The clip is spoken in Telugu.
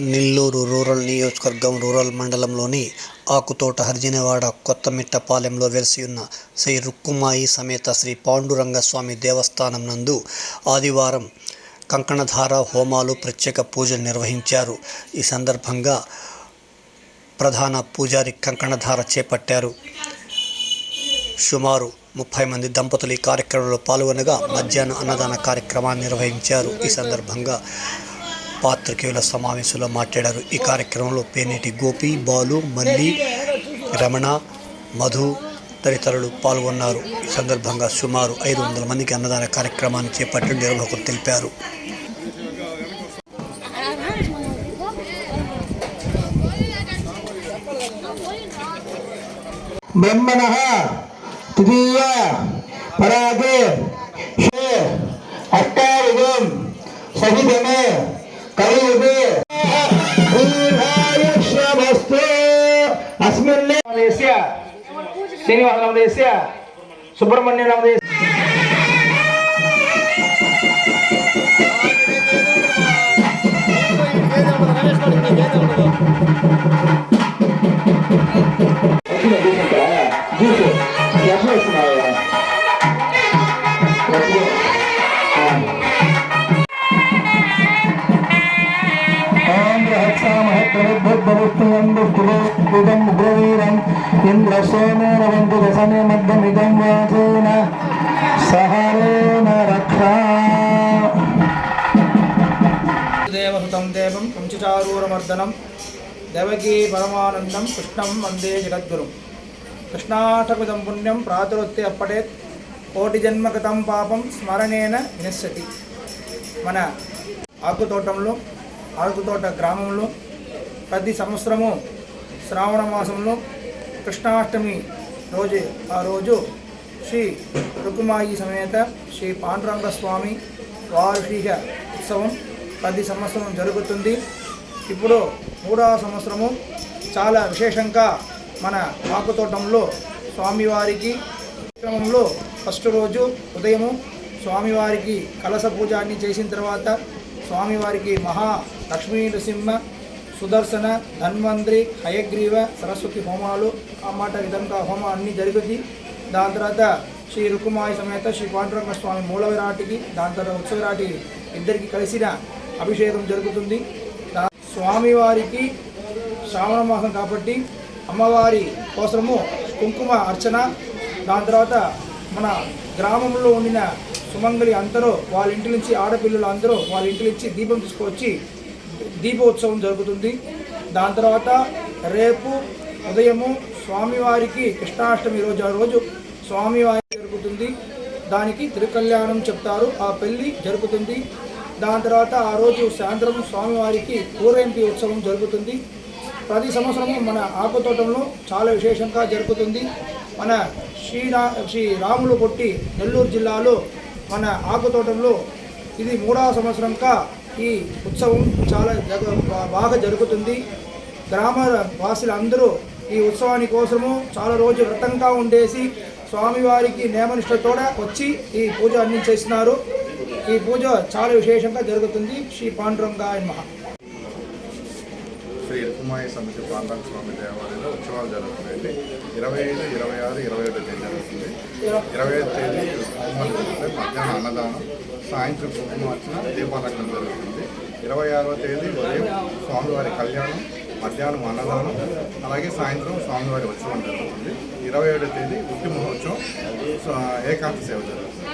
నెల్లూరు రూరల్ నియోజకవర్గం రూరల్ మండలంలోని ఆకుతోట హరిజనవాడ కొత్తమిట్టపాలెంలో వెలిసి ఉన్న శ్రీ రుక్కుమాయి సమేత శ్రీ పాండురంగ స్వామి దేవస్థానం నందు ఆదివారం కంకణధార హోమాలు ప్రత్యేక పూజలు నిర్వహించారు. ఈ సందర్భంగా ప్రధాన పూజారి కంకణధార చేపట్టారు. సుమారు ముప్పై మంది దంపతులు ఈ కార్యక్రమంలో పాల్గొనగా మధ్యాహ్న అన్నదాన కార్యక్రమాన్ని నిర్వహించారు. ఈ సందర్భంగా పాత్రికేయుల సమావేశంలో మాట్లాడారు. ఈ కార్యక్రమంలో పేనేటి గోపి బాలు మల్లి రమణ మధు తదితరులు పాల్గొన్నారు. ఈ సందర్భంగా సుమారు ఐదు వందల మందికి అన్నదాన కార్యక్రమాన్ని చేపట్టి నిర్వాహకులు తెలిపారు. బ్రహ్మణ తృతీయ పరాగే అష్టాయుగం సహితమే దీర్ఘాయుష్యమస్తు అస్మిన్ నామదేశ్య శ్రీనివాస నామదేశ్య సుబ్రహ్మణ్య నామదేశ్య ఇంద్రసోమేన దశమే దేవం కంచుచారూరమర్దనం దేవకీ పరమానందం కృష్ణం వందే జగద్గురుం. కృష్ణాష్టకృతం పుణ్యం ప్రాతురొత్తి అప్పటేత్ కోటి జన్మకృతం పాపం స్మరణేన వినశ్యతి. మన ఆకుతోటంలో ఆకుతోట గ్రామంలో ప్రతి సంవత్సరము శ్రావణ మాసంలో కృష్ణాష్టమి రోజు ఆ రోజు శ్రీ రుకుమాయి సమేత శ్రీ పాండురంగ స్వామి వార్షిక ఉత్సవం ప్రతి సంవత్సరం జరుగుతుంది. ఇప్పుడు మూడవ సంవత్సరము చాలా విశేషంగా మన ఆకుతోటంలో స్వామివారికి క్రమంలో ఫస్ట్ రోజు ఉదయము స్వామివారికి కలస పూజ అన్ని చేసిన తర్వాత స్వామివారికి మహా లక్ష్మీ నృసింహ సుదర్శన ధన్వంత్రి హయగ్రీవ సరస్వతి హోమాలు ఆ మాట విధంగా హోమం అన్నీ జరుగుతుంది దాని తర్వాత శ్రీ రుకుమాయ సమేత శ్రీ పాండురంగ స్వామి మూలవిరాటికి దాని తర్వాత ఉత్సవరాటి ఇద్దరికి కలిసిన అభిషేకం జరుగుతుంది. స్వామివారికి శ్రావణ మాసం కాబట్టి అమ్మవారి కోసము కుంకుమ అర్చన దాని తర్వాత మన గ్రామంలో ఉండిన సుమంగళి అందరూ వాళ్ళ ఇంటి నుంచి ఆడపిల్లలు అందరూ వాళ్ళ ఇంటి నుంచి దీపం తీసుకొచ్చి దీపోత్సవం జరుగుతుంది. దాని తర్వాత రేపు ఉదయము స్వామివారికి కృష్ణాష్టమి రోజు ఆ రోజు స్వామివారి జరుగుతుంది. దానికి తిరుకల్యాణం చెప్తారు. ఆ పెళ్ళి జరుగుతుంది. దాని తర్వాత ఆ రోజు సాయంత్రం స్వామివారికి ఊరేంపి ఉత్సవం జరుగుతుంది. ప్రతి సంవత్సరము మన ఆకుతోటంలో చాలా విశేషంగా జరుగుతుంది. మన శ్రీరా శ్రీ రాములు కొట్టి నెల్లూరు జిల్లాలో మన ఆకుతోటంలో ఇది మూడవ సంవత్సరంగా ఈ ఉత్సవం చాలా జగ బాగా జరుగుతుంది. గ్రామ వాసులందరూ ఈ ఉత్సవాని కోసము చాలా రోజు వ్రతంగా ఉండేసి స్వామివారికి నియమనిష్టతో వచ్చి ఈ పూజ అన్ని చేస్తున్నారు ఈ పూజ చాలా విశేషంగా జరుగుతుంది. శ్రీ పాండురంగాయ మహా శ్రీ రుకుమాయి సమితి పాండాంగ స్వామి దేవాలయం. జరుగుతుంది జరుగుతున్నాయండి. ఇరవై ఐదు ఇరవై ఆరు ఇరవై ఏడు తేదీ జరుగుతుంది. ఇరవై ఐదు తేదీ హోమాలు జరుగుతాయి మధ్యాహ్నం అన్నదానం సాయంత్రం కుంకుమార్చన దీపాలంకరణ జరుగుతుంది. ఇరవై ఆరవ తేదీ ఉదయం స్వామివారి కళ్యాణం మధ్యాహ్నం అన్నదానం అలాగే సాయంత్రం స్వామివారి ఉత్సవం జరుగుతుంది. ఇరవై ఏడవ తేదీ ఉట్టి మహోత్సవం ఏకాంత సేవ జరుగుతుంది.